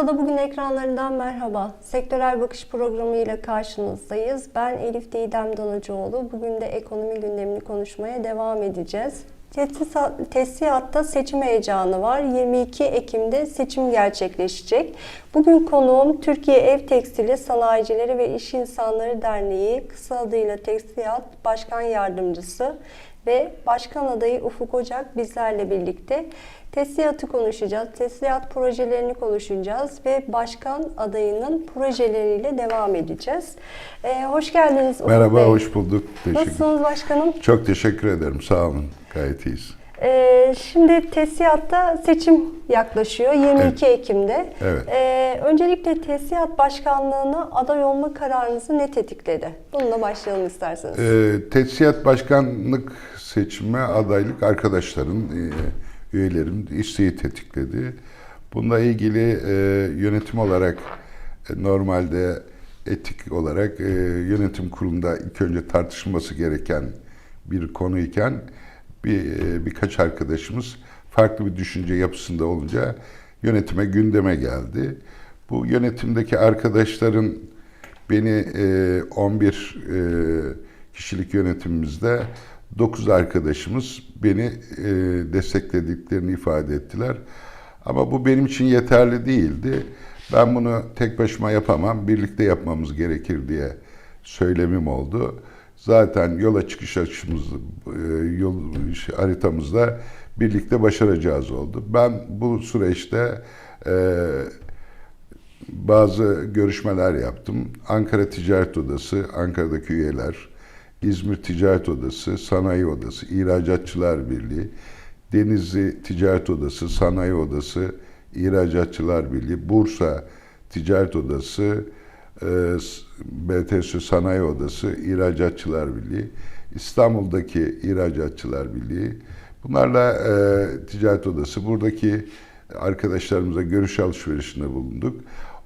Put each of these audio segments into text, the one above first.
Bursa'da bugün ekranlarından merhaba. Sektörel Bakış programı ile karşınızdayız. Ben Elif Didem Danıcıoğlu. Bugün de ekonomi gündemini konuşmaya devam edeceğiz. Tesisatta seçim heyecanı var. 22 Ekim'de seçim gerçekleşecek. Bugün konuğum Türkiye Ev Tekstili Sanayicileri ve İş İnsanları Derneği, kısa adıyla Tesisat Başkan Yardımcısı ve Başkan adayı Ufuk Ocak bizlerle birlikte. Tesisatı konuşacağız, tesisat projelerini konuşacağız ve başkan adayının projeleriyle devam edeceğiz. Ee, hoş geldiniz Ufuk Merhaba, Bey. hoş bulduk. Teşekkür. Nasılsınız başkanım? Çok teşekkür ederim. Sağ olun. Gayet iyiyiz. Ee, şimdi tesisatta seçim yaklaşıyor 22 Ekim'de. Evet. Ee, öncelikle tesisat başkanlığına aday olma kararınızı ne tetikledi? Bununla başlayalım isterseniz. Ee, Tesisat Başkanlık seçime adaylık arkadaşların, e, üyelerim isteği tetikledi. Bununla ilgili e, yönetim olarak e, normalde etik olarak e, yönetim kurulunda ilk önce tartışılması gereken bir konuyken bir e, birkaç arkadaşımız farklı bir düşünce yapısında olunca yönetime gündeme geldi. Bu yönetimdeki arkadaşların beni e, 11 e, kişilik yönetimimizde 9 arkadaşımız beni e, desteklediklerini ifade ettiler. Ama bu benim için yeterli değildi. Ben bunu tek başıma yapamam, birlikte yapmamız gerekir diye söylemim oldu. Zaten yola çıkış açımız, e, yol haritamızda birlikte başaracağız oldu. Ben bu süreçte e, bazı görüşmeler yaptım. Ankara Ticaret Odası, Ankara'daki üyeler, İzmir Ticaret Odası, Sanayi Odası, İhracatçılar Birliği, Denizli Ticaret Odası, Sanayi Odası, İhracatçılar Birliği, Bursa Ticaret Odası, e, BTS Sanayi Odası, İhracatçılar Birliği, İstanbul'daki İhracatçılar Birliği, bunlarla e, Ticaret Odası, buradaki arkadaşlarımıza görüş alışverişinde bulunduk.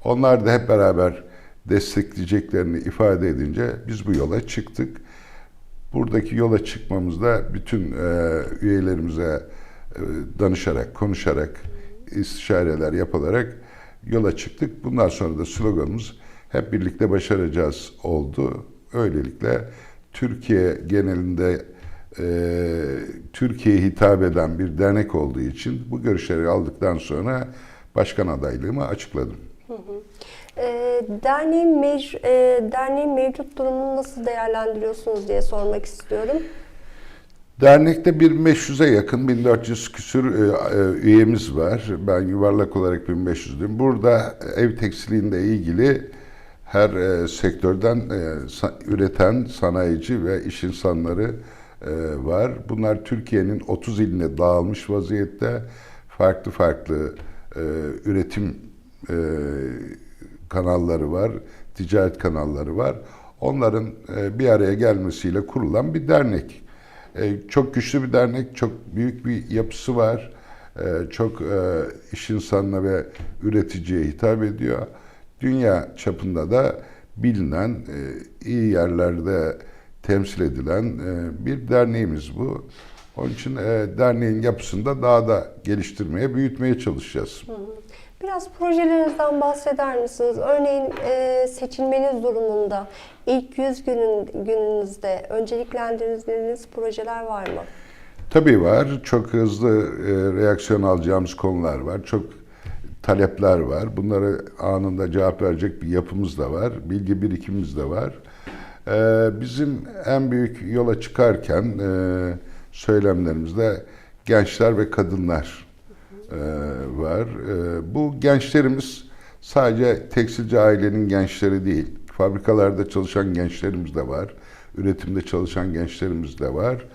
Onlar da hep beraber destekleyeceklerini ifade edince biz bu yola çıktık. Buradaki yola çıkmamızda bütün e, üyelerimize e, danışarak, konuşarak, istişareler yapılarak yola çıktık. Bundan sonra da sloganımız hep birlikte başaracağız oldu. Öylelikle Türkiye genelinde e, Türkiye'ye hitap eden bir dernek olduğu için bu görüşleri aldıktan sonra başkan adaylığımı açıkladım. Ee, derneğin, mec- e, derneğin mevcut durumunu nasıl değerlendiriyorsunuz diye sormak istiyorum. Dernekte 1500'e yakın 1400 küsür e, e, üyemiz var. Ben yuvarlak olarak 1500'düm. Burada ev tekstiliğinde ilgili her e, sektörden e, sa- üreten sanayici ve iş insanları e, var. Bunlar Türkiye'nin 30 iline dağılmış vaziyette. Farklı farklı e, üretim e, kanalları var, ticaret kanalları var. Onların e, bir araya gelmesiyle kurulan bir dernek. E, çok güçlü bir dernek, çok büyük bir yapısı var. E, çok e, iş insanına ve üreticiye hitap ediyor. Dünya çapında da bilinen, e, iyi yerlerde temsil edilen e, bir derneğimiz bu. Onun için e, derneğin yapısını da daha da geliştirmeye, büyütmeye çalışacağız. Biraz projelerinizden bahseder misiniz? Örneğin e, seçilmeniz durumunda ilk 100 günün, gününüzde önceliklendirdiğiniz projeler var mı? Tabii var. Çok hızlı e, reaksiyon alacağımız konular var. Çok talepler var. Bunlara anında cevap verecek bir yapımız da var. Bilgi birikimimiz de var. E, bizim en büyük yola çıkarken e, söylemlerimizde gençler ve kadınlar e, var. E, bu gençlerimiz sadece tekstilci ailenin gençleri değil. Fabrikalarda çalışan gençlerimiz de var. Üretimde çalışan gençlerimiz de var.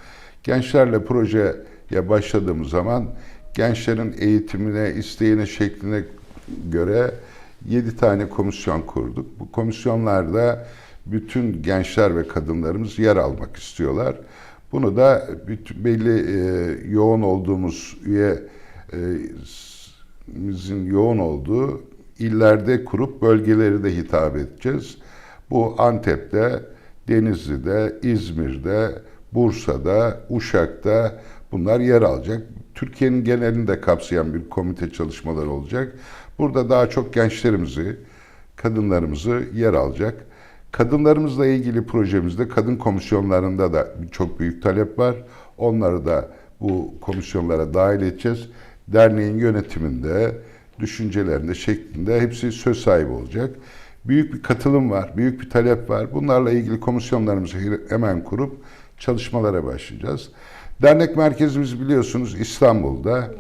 Gençlerle projeye başladığımız zaman gençlerin eğitimine, isteğine, şekline göre 7 tane komisyon kurduk. Bu komisyonlarda bütün gençler ve kadınlarımız yer almak istiyorlar. Bunu da bütün belli e, yoğun olduğumuz üye e, yoğun olduğu illerde kurup bölgeleri de hitap edeceğiz. Bu Antep'te, Denizli'de, İzmir'de, Bursa'da, Uşak'ta bunlar yer alacak. Türkiye'nin genelinde kapsayan bir komite çalışmaları olacak. Burada daha çok gençlerimizi, kadınlarımızı yer alacak. Kadınlarımızla ilgili projemizde kadın komisyonlarında da çok büyük talep var. Onları da bu komisyonlara dahil edeceğiz. Derneğin yönetiminde, düşüncelerinde, şeklinde hepsi söz sahibi olacak. Büyük bir katılım var, büyük bir talep var. Bunlarla ilgili komisyonlarımızı hemen kurup çalışmalara başlayacağız. Dernek merkezimiz biliyorsunuz İstanbul'da.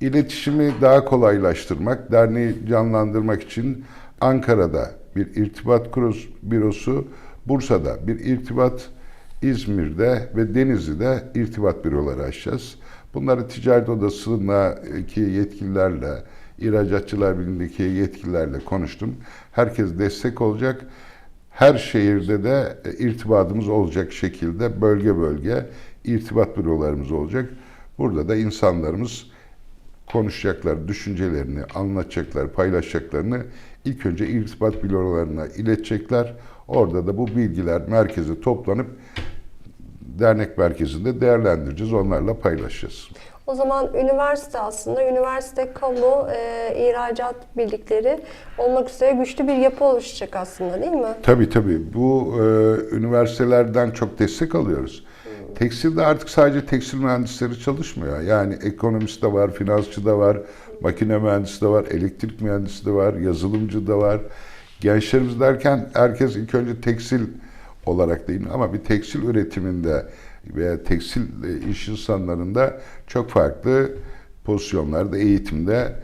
İletişimi daha kolaylaştırmak, derneği canlandırmak için Ankara'da bir irtibat bürosu, Bursa'da bir irtibat, İzmir'de ve Denizli'de irtibat büroları açacağız. Bunları ticaret odasındaki yetkililerle, İhracatçılar Birliği'ndeki yetkililerle konuştum. Herkes destek olacak. Her şehirde de e, irtibatımız olacak şekilde bölge bölge irtibat bürolarımız olacak. Burada da insanlarımız konuşacaklar, düşüncelerini, anlatacaklar, paylaşacaklarını ilk önce irtibat bürolarına iletecekler. Orada da bu bilgiler merkeze toplanıp dernek merkezinde değerlendireceğiz, onlarla paylaşacağız. O zaman üniversite aslında, üniversite, kamu, e, ihracat birlikleri olmak üzere güçlü bir yapı oluşacak aslında değil mi? Tabii tabii. Bu e, üniversitelerden çok destek alıyoruz. Tekstilde artık sadece tekstil mühendisleri çalışmıyor. Yani ekonomist de var, finansçı da var, makine mühendisi de var, elektrik mühendisi de var, yazılımcı da var. Gençlerimiz derken herkes ilk önce tekstil olarak değil ama bir tekstil üretiminde veya tekstil e, iş insanlarında çok farklı pozisyonlarda, eğitimde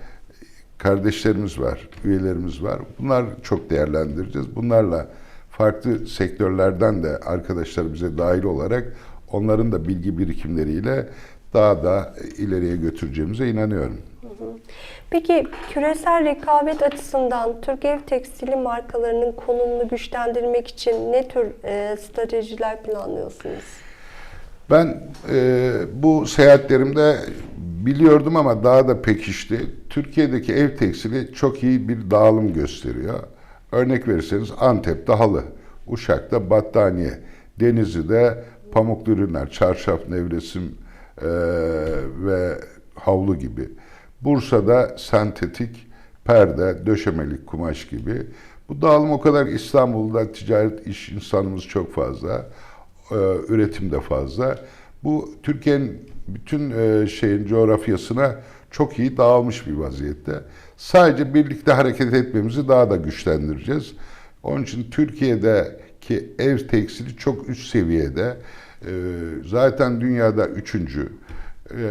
kardeşlerimiz var, üyelerimiz var. Bunlar çok değerlendireceğiz. Bunlarla farklı sektörlerden de arkadaşlar bize dahil olarak onların da bilgi birikimleriyle daha da ileriye götüreceğimize inanıyorum. Peki küresel rekabet açısından Türk ev tekstili markalarının konumunu güçlendirmek için ne tür e, stratejiler planlıyorsunuz? Ben e, bu seyahatlerimde biliyordum ama daha da pekişti. Türkiye'deki ev tekstili çok iyi bir dağılım gösteriyor. Örnek verirseniz Antep'te halı, Uşak'ta battaniye, Denizli'de pamuklu ürünler, çarşaf, nevresim e, ve havlu gibi. Bursa'da sentetik perde, döşemelik kumaş gibi. Bu dağılım o kadar İstanbul'da ticaret iş insanımız çok fazla. e, üretim de fazla. Bu Türkiye'nin bütün e, şeyin coğrafyasına çok iyi dağılmış bir vaziyette. Sadece birlikte hareket etmemizi daha da güçlendireceğiz. Onun için Türkiye'deki ev tekstili çok üst seviyede. E, zaten dünyada üçüncü. E,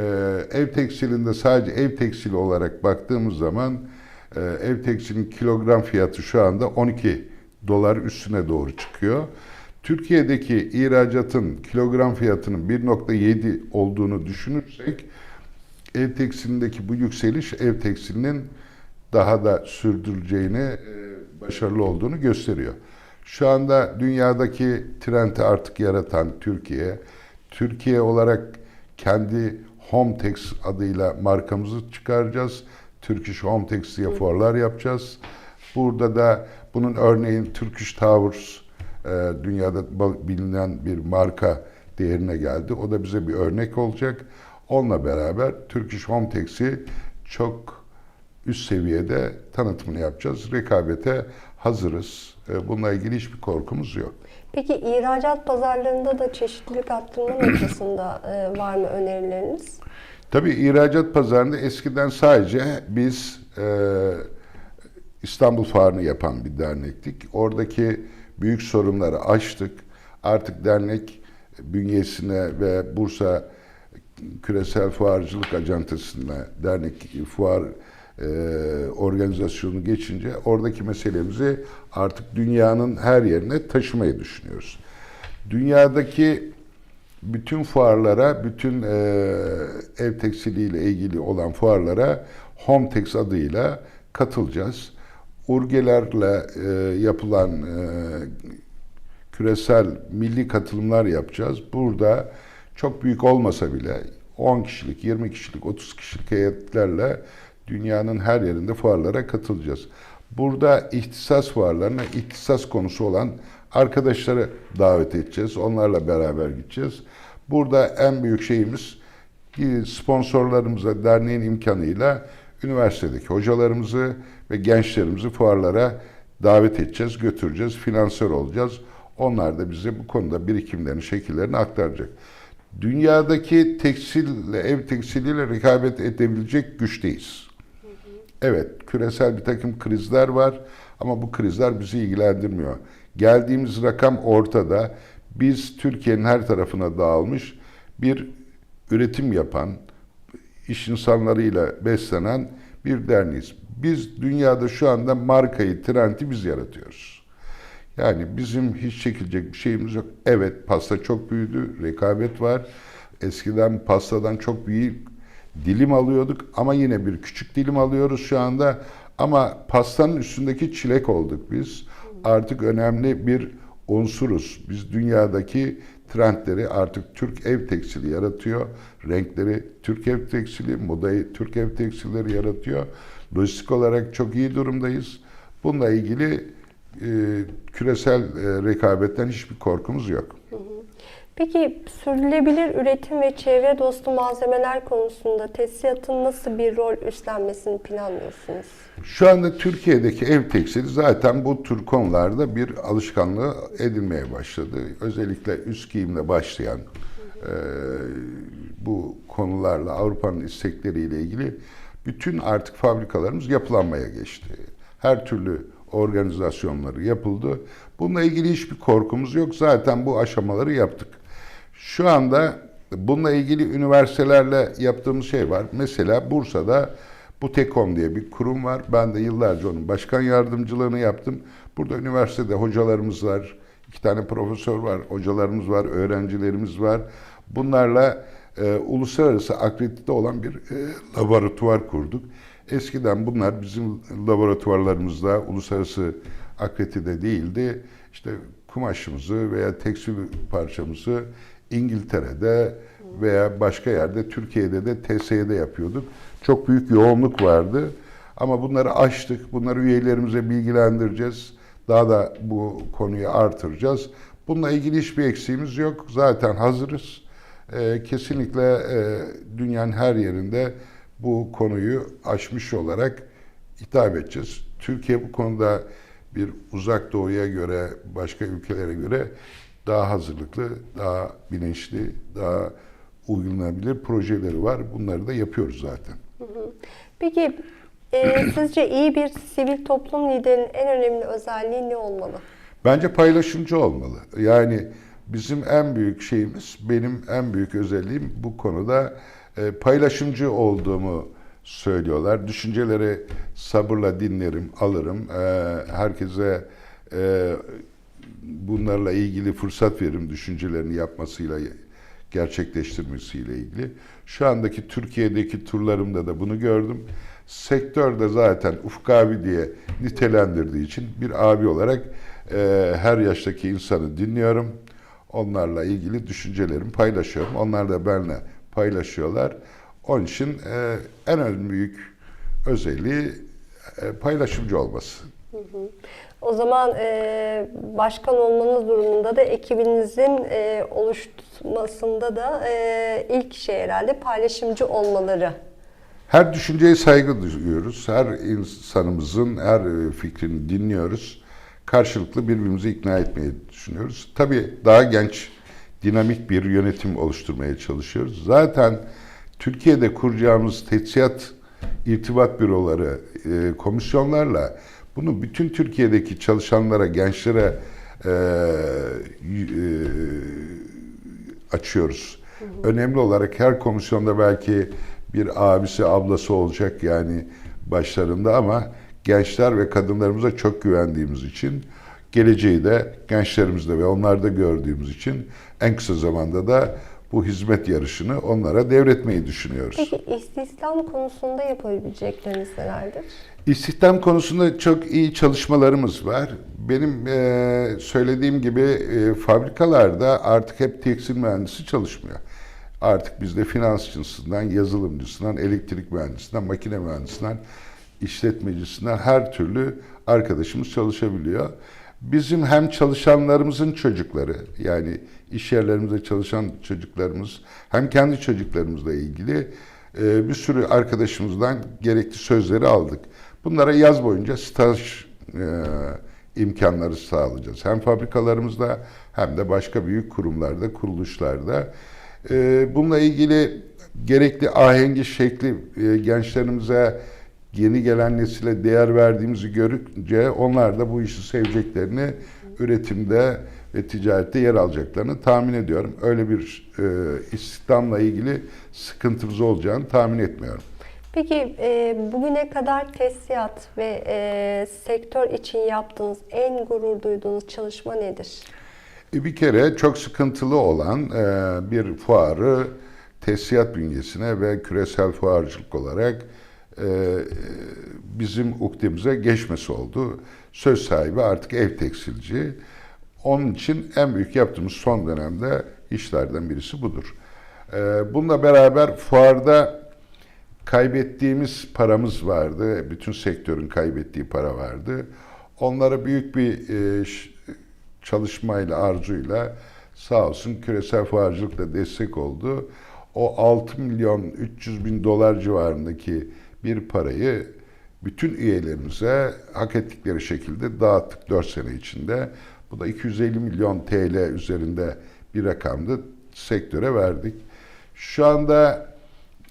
ev tekstilinde sadece ev tekstili olarak baktığımız zaman e, ev tekstilinin kilogram fiyatı şu anda 12 dolar üstüne doğru çıkıyor. Türkiye'deki ihracatın kilogram fiyatının 1.7 olduğunu düşünürsek ev tekstilindeki bu yükseliş ev tekstilinin daha da sürdüreceğini, e, başarılı olduğunu gösteriyor. Şu anda dünyadaki trendi artık yaratan Türkiye, Türkiye olarak kendi Hometex adıyla markamızı çıkaracağız. Turkish Hometex diye fuarlar yapacağız. Burada da bunun örneğin Turkish Towers e, dünyada bilinen bir marka değerine geldi. O da bize bir örnek olacak. Onunla beraber Turkish Hometex'i çok üst seviyede tanıtımını yapacağız. Rekabete hazırız. E, Bununla ilgili hiçbir korkumuz yok. Peki ihracat pazarlarında da çeşitlilik arttırma noktasında e, var mı önerileriniz? Tabii ihracat pazarında eskiden sadece biz e, İstanbul Fuarı'nı yapan bir dernektik. Oradaki büyük sorunları aştık. Artık dernek bünyesine ve Bursa Küresel Fuarcılık Ajantası'na dernek fuar organizasyonu geçince oradaki meselemizi artık dünyanın her yerine taşımayı düşünüyoruz. Dünyadaki bütün fuarlara, bütün e, ev tekstiliyle ilgili olan fuarlara Hometex adıyla katılacağız. Urgelerle e, yapılan e, küresel milli katılımlar yapacağız. Burada çok büyük olmasa bile 10 kişilik, 20 kişilik, 30 kişilik heyetlerle dünyanın her yerinde fuarlara katılacağız. Burada ihtisas fuarlarına ihtisas konusu olan arkadaşları davet edeceğiz. Onlarla beraber gideceğiz. Burada en büyük şeyimiz e, sponsorlarımıza derneğin imkanıyla üniversitedeki hocalarımızı ve gençlerimizi fuarlara davet edeceğiz, götüreceğiz, finansör olacağız. Onlar da bize bu konuda birikimlerini, şekillerini aktaracak. Dünyadaki tekstille, ev tekstiliyle rekabet edebilecek güçteyiz. Evet, küresel bir takım krizler var ama bu krizler bizi ilgilendirmiyor. Geldiğimiz rakam ortada. Biz Türkiye'nin her tarafına dağılmış bir üretim yapan, iş insanlarıyla beslenen bir derneğiz. Biz dünyada şu anda markayı, trendi biz yaratıyoruz. Yani bizim hiç çekilecek bir şeyimiz yok. Evet pasta çok büyüdü, rekabet var. Eskiden pastadan çok büyük dilim alıyorduk ama yine bir küçük dilim alıyoruz şu anda. Ama pastanın üstündeki çilek olduk biz. Artık önemli bir unsuruz. Biz dünyadaki trendleri artık Türk ev tekstili yaratıyor. Renkleri Türk ev tekstili, modayı Türk ev tekstilleri yaratıyor. Lojistik olarak çok iyi durumdayız. Bununla ilgili e, küresel e, rekabetten hiçbir korkumuz yok. Peki sürdürülebilir üretim ve çevre dostu malzemeler konusunda tesisatın nasıl bir rol üstlenmesini planlıyorsunuz? Şu anda Türkiye'deki ev tekstili zaten bu tür konularda bir alışkanlığı edinmeye başladı. Özellikle üst giyimle başlayan e, bu konularla Avrupa'nın istekleriyle ilgili bütün artık fabrikalarımız yapılanmaya geçti. Her türlü organizasyonları yapıldı. Bununla ilgili hiçbir korkumuz yok. Zaten bu aşamaları yaptık. Şu anda bununla ilgili üniversitelerle yaptığımız şey var. Mesela Bursa'da Butekom diye bir kurum var. Ben de yıllarca onun başkan yardımcılığını yaptım. Burada üniversitede hocalarımız var. iki tane profesör var, hocalarımız var, öğrencilerimiz var. Bunlarla e, uluslararası akredite olan bir e, laboratuvar kurduk. Eskiden bunlar bizim laboratuvarlarımızda uluslararası akredite değildi. İşte kumaşımızı veya tekstil parçamızı İngiltere'de veya başka yerde Türkiye'de de TSE'de yapıyorduk. Çok büyük yoğunluk vardı. Ama bunları aştık. Bunları üyelerimize bilgilendireceğiz. Daha da bu konuyu artıracağız. Bununla ilgili hiçbir eksiğimiz yok. Zaten hazırız. Ee, kesinlikle e, dünyanın her yerinde bu konuyu aşmış olarak hitap edeceğiz. Türkiye bu konuda bir uzak doğuya göre, başka ülkelere göre daha hazırlıklı, daha bilinçli, daha uygulanabilir projeleri var. Bunları da yapıyoruz zaten. Peki e, sizce iyi bir sivil toplum liderinin en önemli özelliği ne olmalı? Bence paylaşımcı olmalı. Yani bizim en büyük şeyimiz, benim en büyük özelliğim bu konuda e, paylaşımcı olduğumu söylüyorlar. Düşünceleri sabırla dinlerim, alırım. E, herkese e, bunlarla ilgili fırsat veririm düşüncelerini yapmasıyla gerçekleştirmesiyle ilgili. Şu andaki Türkiye'deki turlarımda da bunu gördüm. Sektörde zaten Ufuk abi diye nitelendirdiği için bir abi olarak e, her yaştaki insanı dinliyorum. Onlarla ilgili düşüncelerimi paylaşıyorum. Onlar da benimle paylaşıyorlar. Onun için e, en büyük özelliği e, paylaşımcı olması. O zaman e, başkan olmanız durumunda da ekibinizin e, oluşmasında da e, ilk şey herhalde paylaşımcı olmaları. Her düşünceye saygı duyuyoruz. Her insanımızın her fikrini dinliyoruz. Karşılıklı birbirimizi ikna etmeyi düşünüyoruz. Tabii daha genç, dinamik bir yönetim oluşturmaya çalışıyoruz. Zaten Türkiye'de kuracağımız tesisat irtibat büroları, e, komisyonlarla bunu bütün Türkiye'deki çalışanlara, gençlere e, e, açıyoruz. Önemli olarak her komisyonda belki bir abisi, ablası olacak yani başlarında ama gençler ve kadınlarımıza çok güvendiğimiz için geleceği de gençlerimizde ve onlarda gördüğümüz için en kısa zamanda da bu hizmet yarışını onlara devretmeyi düşünüyoruz. Peki istihdam konusunda yapabilecekleriniz nelerdir? İstihdam konusunda çok iyi çalışmalarımız var. Benim e, söylediğim gibi e, fabrikalarda artık hep tekstil mühendisi çalışmıyor. Artık bizde finansçısından, yazılımcısından, elektrik mühendisinden, makine mühendisinden, işletmecisinden her türlü arkadaşımız çalışabiliyor. Bizim hem çalışanlarımızın çocukları yani iş yerlerimizde çalışan çocuklarımız hem kendi çocuklarımızla ilgili e, bir sürü arkadaşımızdan gerekli sözleri aldık. Bunlara yaz boyunca staj e, imkanları sağlayacağız. Hem fabrikalarımızda hem de başka büyük kurumlarda, kuruluşlarda. E, bununla ilgili gerekli ahengi şekli gençlerimize yeni gelen nesile değer verdiğimizi görünce onlar da bu işi seveceklerini üretimde ve ticarette yer alacaklarını tahmin ediyorum. Öyle bir e, istihdamla ilgili sıkıntımız olacağını tahmin etmiyorum. Peki e, bugüne kadar tesisat ve e, sektör için yaptığınız en gurur duyduğunuz çalışma nedir? E, Bir kere çok sıkıntılı olan e, bir fuarı tesisat bünyesine ve küresel fuarcılık olarak bizim ukdemize geçmesi oldu. Söz sahibi artık ev tekstilci. Onun için en büyük yaptığımız son dönemde işlerden birisi budur. E, Bununla beraber fuarda kaybettiğimiz paramız vardı. Bütün sektörün kaybettiği para vardı. Onlara büyük bir e, çalışmayla, arzuyla sağ olsun küresel fuarcılıkla destek oldu. O 6 milyon 300 bin dolar civarındaki bir parayı bütün üyelerimize hak ettikleri şekilde dağıttık 4 sene içinde. Bu da 250 milyon TL üzerinde bir rakamdı sektöre verdik. Şu anda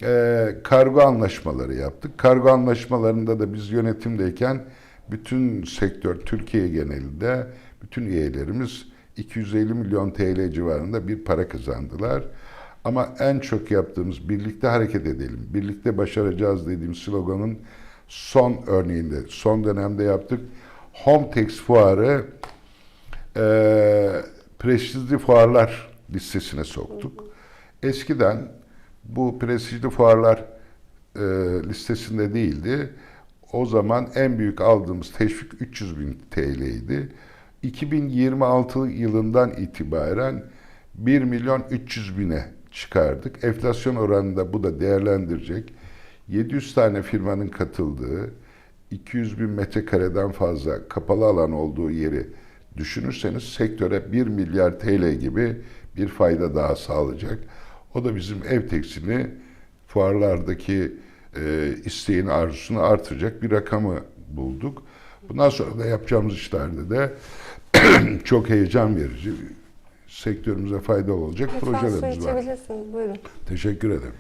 e, kargo anlaşmaları yaptık. Kargo anlaşmalarında da biz yönetimdeyken bütün sektör Türkiye genelinde bütün üyelerimiz 250 milyon TL civarında bir para kazandılar. Ama en çok yaptığımız birlikte hareket edelim, birlikte başaracağız dediğim sloganın son örneğinde, son dönemde yaptık. Hometex fuarı e, prestijli fuarlar listesine soktuk. Eskiden bu prestijli fuarlar e, listesinde değildi. O zaman en büyük aldığımız teşvik 300 bin TL'ydi. 2026 yılından itibaren 1 milyon 300 bine çıkardık. Enflasyon oranında bu da değerlendirecek. 700 tane firmanın katıldığı, 200 bin metrekareden fazla kapalı alan olduğu yeri düşünürseniz sektöre 1 milyar TL gibi bir fayda daha sağlayacak. O da bizim ev tekstilini fuarlardaki e, isteğin arzusunu artıracak bir rakamı bulduk. Bundan sonra da yapacağımız işlerde de çok heyecan verici, sektörümüze faydalı olacak Lütfen projelerimiz var. içebilirsiniz. Buyurun. Teşekkür ederim.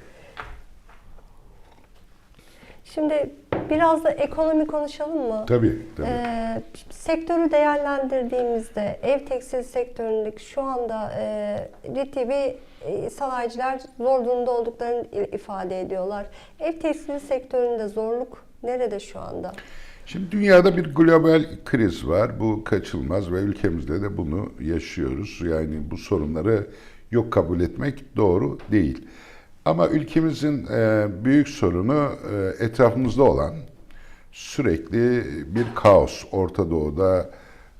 Şimdi biraz da ekonomi konuşalım mı? Tabii, tabii. Ee, sektörü değerlendirdiğimizde ev tekstil sektöründeki şu anda e, ciddi bir e, sanayiciler zor durumda olduklarını ifade ediyorlar. Ev tekstil sektöründe zorluk nerede şu anda? Şimdi dünyada bir global kriz var. Bu kaçılmaz ve ülkemizde de bunu yaşıyoruz. Yani bu sorunları yok kabul etmek doğru değil. Ama ülkemizin e, büyük sorunu e, etrafımızda olan sürekli bir kaos. Orta Doğu'da,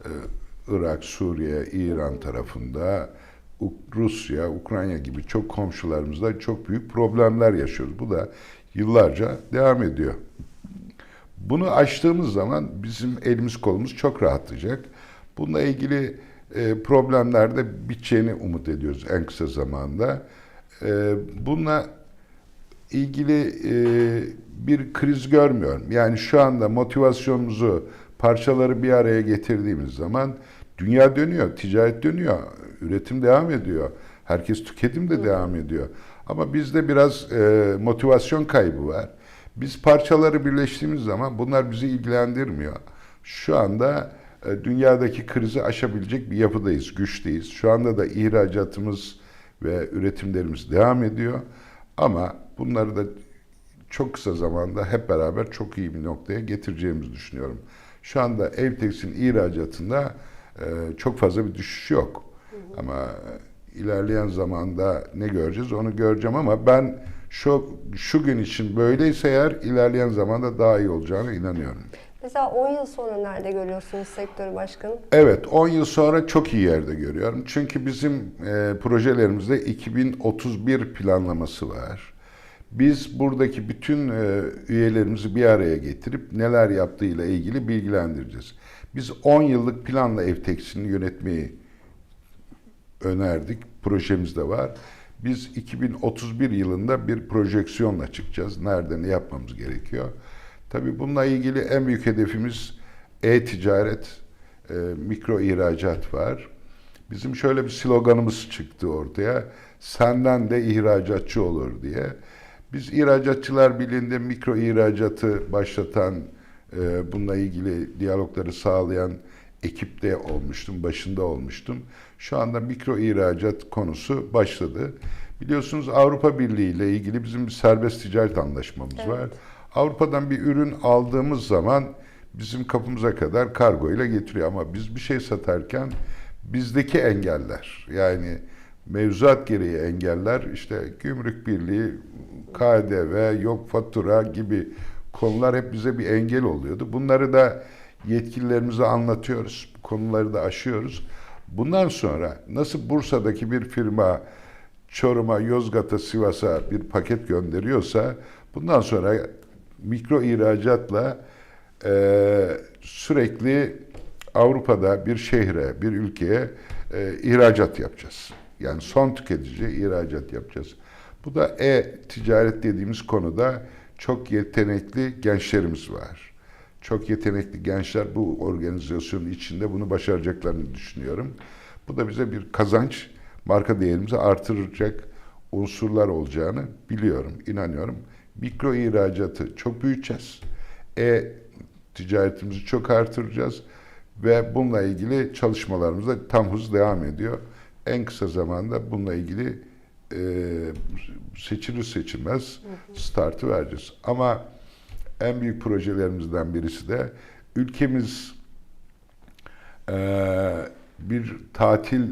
e, Irak, Suriye, İran tarafında, Rusya, Ukrayna gibi çok komşularımızda çok büyük problemler yaşıyoruz. Bu da yıllarca devam ediyor. Bunu açtığımız zaman bizim elimiz kolumuz çok rahatlayacak. Bununla ilgili e, problemlerde biteceğini umut ediyoruz en kısa zamanda. E, bununla ilgili e, bir kriz görmüyorum. Yani şu anda motivasyonumuzu, parçaları bir araya getirdiğimiz zaman dünya dönüyor, ticaret dönüyor, üretim devam ediyor. Herkes tüketim de devam ediyor. Ama bizde biraz e, motivasyon kaybı var. Biz parçaları birleştiğimiz zaman bunlar bizi ilgilendirmiyor. Şu anda e, dünyadaki krizi aşabilecek bir yapıdayız, güçteyiz. Şu anda da ihracatımız ve üretimlerimiz devam ediyor. Ama bunları da çok kısa zamanda hep beraber çok iyi bir noktaya getireceğimizi düşünüyorum. Şu anda ev tekstil ihracatında e, çok fazla bir düşüş yok. Ama ilerleyen zamanda ne göreceğiz onu göreceğim ama ben şu şu gün için böyleyse eğer ilerleyen zamanda daha iyi olacağına inanıyorum. Mesela 10 yıl sonra nerede görüyorsunuz sektörü başkanım? Evet, 10 yıl sonra çok iyi yerde görüyorum. Çünkü bizim e, projelerimizde 2031 planlaması var. Biz buradaki bütün e, üyelerimizi bir araya getirip neler yaptığıyla ilgili bilgilendireceğiz. Biz 10 yıllık planla ev tekstilini yönetmeyi önerdik. Projemiz de var. Biz 2031 yılında bir projeksiyonla çıkacağız. Nerede ne yapmamız gerekiyor. Tabii bununla ilgili en büyük hedefimiz e-ticaret, e, mikro ihracat var. Bizim şöyle bir sloganımız çıktı ortaya. Senden de ihracatçı olur diye. Biz İhracatçılar Birliği'nde mikro ihracatı başlatan, e, bununla ilgili diyalogları sağlayan ekipte olmuştum, başında olmuştum. Şu anda mikro ihracat konusu başladı. Biliyorsunuz Avrupa Birliği ile ilgili bizim bir serbest ticaret anlaşmamız Evet. var. Avrupa'dan bir ürün aldığımız zaman bizim kapımıza kadar kargo ile getiriyor ama biz bir şey satarken bizdeki engeller yani mevzuat gereği engeller işte gümrük birliği, KDV, yok fatura gibi konular hep bize bir engel oluyordu. Bunları da yetkililerimize anlatıyoruz. Bu konuları da aşıyoruz. Bundan sonra nasıl Bursa'daki bir firma Çorum'a, Yozgat'a, Sivas'a bir paket gönderiyorsa bundan sonra mikro ihracatla e, sürekli Avrupa'da bir şehre, bir ülkeye e, ihracat yapacağız. Yani son tüketici ihracat yapacağız. Bu da e-ticaret dediğimiz konuda çok yetenekli gençlerimiz var. Çok yetenekli gençler bu organizasyonun içinde bunu başaracaklarını düşünüyorum. Bu da bize bir kazanç, marka değerimizi artıracak unsurlar olacağını biliyorum, inanıyorum. Mikro ihracatı çok büyüteceğiz. E ticaretimizi çok artıracağız ve bununla ilgili çalışmalarımız da tam hız devam ediyor. En kısa zamanda bununla ilgili e, seçilir seçilmez startı vereceğiz. Ama en büyük projelerimizden birisi de ülkemiz e, bir tatil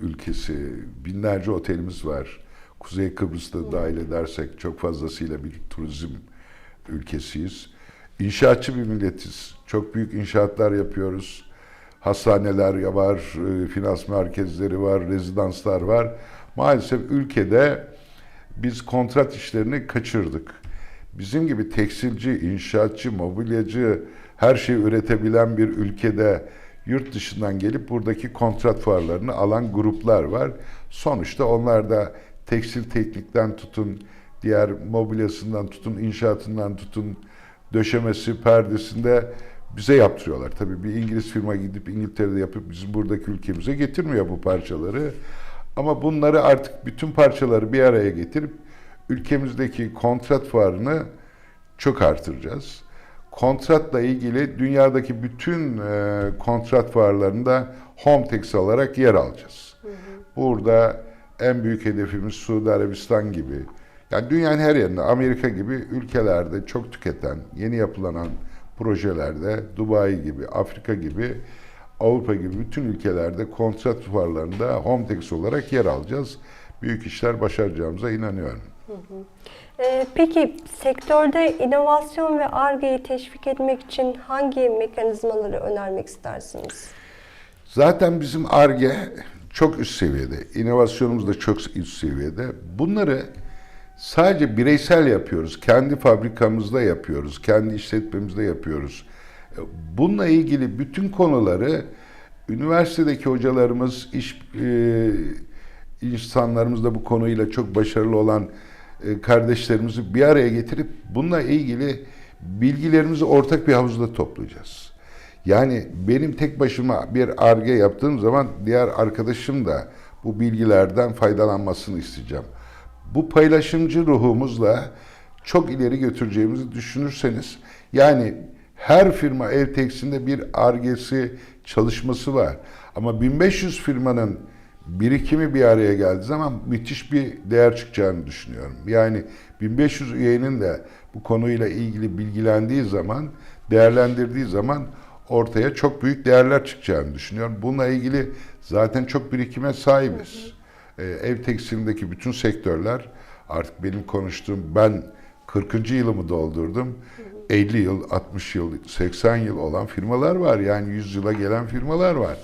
ülkesi, binlerce otelimiz var. Kuzey Kıbrıs'ta dahil edersek çok fazlasıyla bir turizm ülkesiyiz. İnşaatçı bir milletiz. Çok büyük inşaatlar yapıyoruz. Hastaneler var, e, finans merkezleri var, rezidanslar var. Maalesef ülkede biz kontrat işlerini kaçırdık. Bizim gibi tekstilci, inşaatçı, mobilyacı, her şeyi üretebilen bir ülkede yurt dışından gelip buradaki kontrat fuarlarını alan gruplar var. Sonuçta onlar da tekstil teknikten tutun, diğer mobilyasından tutun, inşaatından tutun, döşemesi, perdesinde bize yaptırıyorlar. Tabii bir İngiliz firma gidip İngiltere'de yapıp bizim buradaki ülkemize getirmiyor bu parçaları. Ama bunları artık bütün parçaları bir araya getirip ülkemizdeki kontrat fuarını çok artıracağız. Kontratla ilgili dünyadaki bütün e, kontrat fuarlarında Hometex olarak yer alacağız. Burada en büyük hedefimiz Suudi Arabistan gibi, yani dünyanın her yerinde, Amerika gibi ülkelerde çok tüketen, yeni yapılanan projelerde, Dubai gibi, Afrika gibi, Avrupa gibi bütün ülkelerde kontrat fuarlarında Hometex olarak yer alacağız. Büyük işler başaracağımıza inanıyorum. Ee, peki sektörde inovasyon ve ARGE'yi teşvik etmek için hangi mekanizmaları önermek istersiniz? Zaten bizim ARGE çok üst seviyede, inovasyonumuz da çok üst seviyede. Bunları sadece bireysel yapıyoruz, kendi fabrikamızda yapıyoruz, kendi işletmemizde yapıyoruz. Bununla ilgili bütün konuları üniversitedeki hocalarımız, iş e, insanlarımız da bu konuyla çok başarılı olan kardeşlerimizi bir araya getirip bununla ilgili bilgilerimizi ortak bir havuzda toplayacağız. Yani benim tek başıma bir arge yaptığım zaman diğer arkadaşım da bu bilgilerden faydalanmasını isteyeceğim. Bu paylaşımcı ruhumuzla çok ileri götüreceğimizi düşünürseniz yani her firma ev tekstilinde bir argesi çalışması var. Ama 1500 firmanın birikimi bir araya geldiği zaman müthiş bir değer çıkacağını düşünüyorum. Yani 1500 üyenin de bu konuyla ilgili bilgilendiği zaman, değerlendirdiği zaman ortaya çok büyük değerler çıkacağını düşünüyorum. Bununla ilgili zaten çok birikime sahibiz. Ee, ev tekstilindeki bütün sektörler artık benim konuştuğum ben 40. yılımı doldurdum. 50 yıl, 60 yıl, 80 yıl olan firmalar var. Yani 100 yıla gelen firmalar var.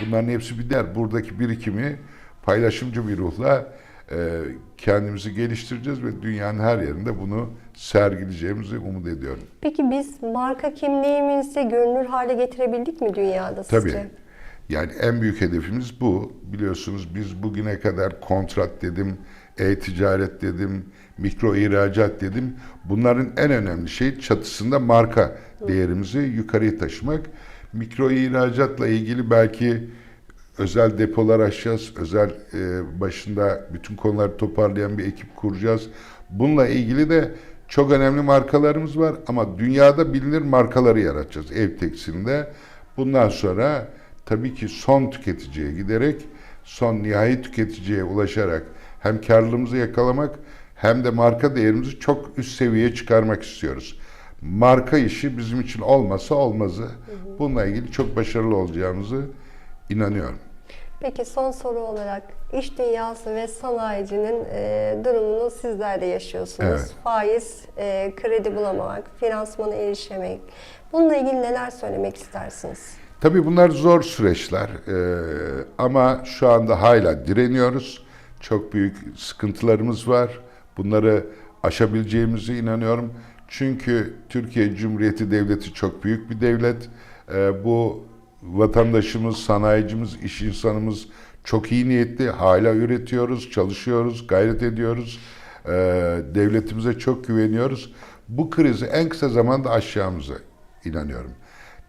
Bunların hepsi bir değer. Buradaki birikimi paylaşımcı bir ruhla e, kendimizi geliştireceğiz ve dünyanın her yerinde bunu sergileyeceğimizi umut ediyorum. Peki biz marka kimliğimizi görünür hale getirebildik mi dünyada sizce? Tabii. Yani en büyük hedefimiz bu. Biliyorsunuz biz bugüne kadar kontrat dedim, e-ticaret dedim, mikro ihracat dedim. Bunların en önemli şey çatısında marka değerimizi yukarıya taşımak. Mikro ihracatla ilgili belki özel depolar açacağız. Özel e, başında bütün konuları toparlayan bir ekip kuracağız. Bununla ilgili de çok önemli markalarımız var ama dünyada bilinir markaları yaratacağız ev tekstilinde. Bundan sonra tabii ki son tüketiciye giderek son nihai tüketiciye ulaşarak hem karlılığımızı yakalamak hem de marka değerimizi çok üst seviyeye çıkarmak istiyoruz. Marka işi bizim için olmasa olmazı. Bununla ilgili çok başarılı olacağımızı inanıyorum. Peki son soru olarak iş dünyası ve sanayicinin e, durumunu sizler de yaşıyorsunuz. Evet. Faiz, e, kredi bulamamak, finansmana erişemek. Bununla ilgili neler söylemek istersiniz? Tabii bunlar zor süreçler Ee, ama şu anda hala direniyoruz. Çok büyük sıkıntılarımız var. Bunları aşabileceğimize inanıyorum. Çünkü Türkiye Cumhuriyeti Devleti çok büyük bir devlet. Ee, bu vatandaşımız, sanayicimiz, iş insanımız çok iyi niyetli. Hala üretiyoruz, çalışıyoruz, gayret ediyoruz. Ee, devletimize çok güveniyoruz. Bu krizi en kısa zamanda aşacağımıza inanıyorum.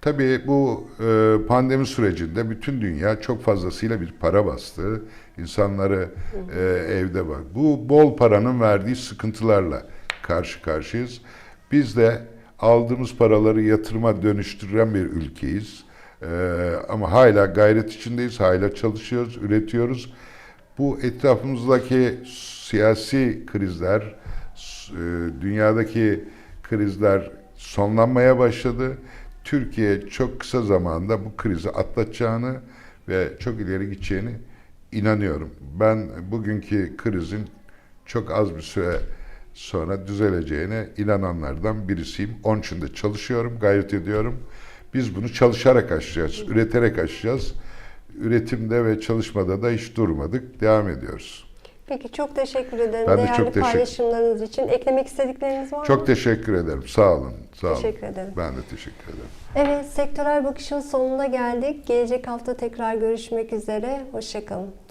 Tabii bu e, pandemi sürecinde bütün dünya çok fazlasıyla bir para bastı. İnsanları e, evde var. Bu bol paranın verdiği sıkıntılarla karşı karşıyayız. Biz de aldığımız paraları yatırıma dönüştüren bir ülkeyiz. E, ama hala gayret içindeyiz, hala çalışıyoruz, üretiyoruz. Bu etrafımızdaki siyasi krizler, e, dünyadaki krizler sonlanmaya başladı. Türkiye çok kısa zamanda bu krizi atlatacağını ve çok ileri gideceğini inanıyorum. Ben bugünkü krizin çok az bir süre sonra düzeleceğine inananlardan birisiyim. Onun için de çalışıyorum, gayret ediyorum. Biz bunu çalışarak aşacağız, üreterek aşacağız. Üretimde ve çalışmada da hiç durmadık, devam ediyoruz. Peki çok teşekkür ederim Ben de değerli çok teşekkür- paylaşımlarınız için. Eklemek istedikleriniz var mı? Çok teşekkür ederim. Sağ olun. Sağ olun. Teşekkür ederim. Ben de teşekkür ederim. Evet, sektörel bakışın sonuna geldik. Gelecek hafta tekrar görüşmek üzere. Hoşçakalın.